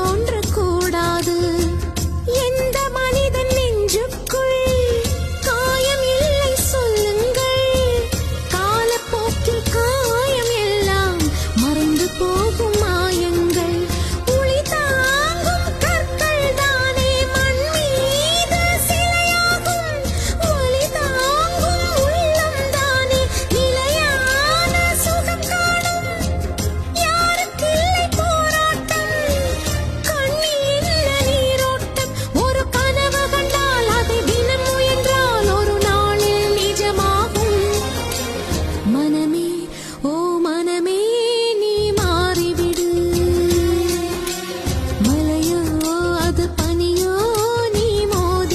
தோன்றக்கூடாது.